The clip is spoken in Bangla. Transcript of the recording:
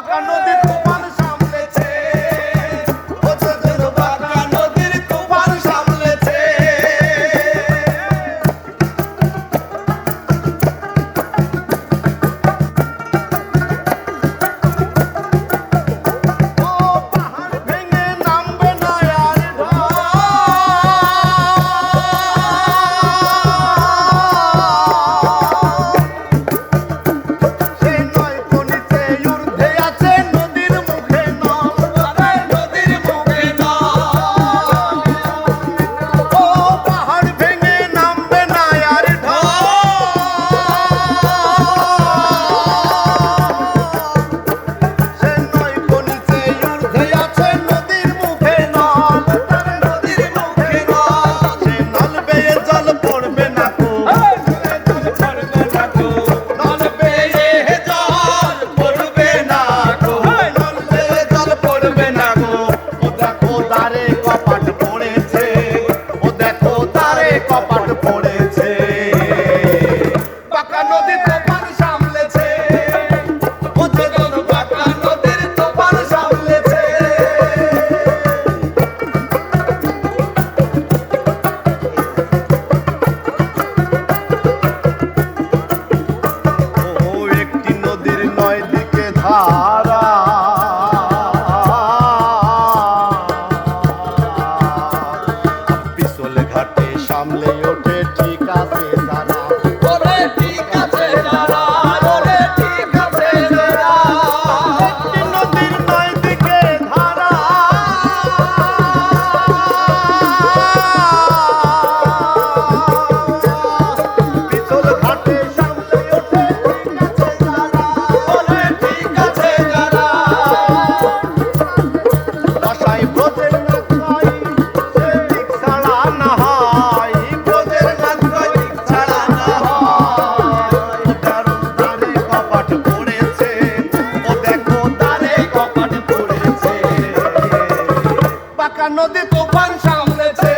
পাকা নদী ঘাটে সামলে ওঠে ঢাকা নদী তুফান সামলেছে।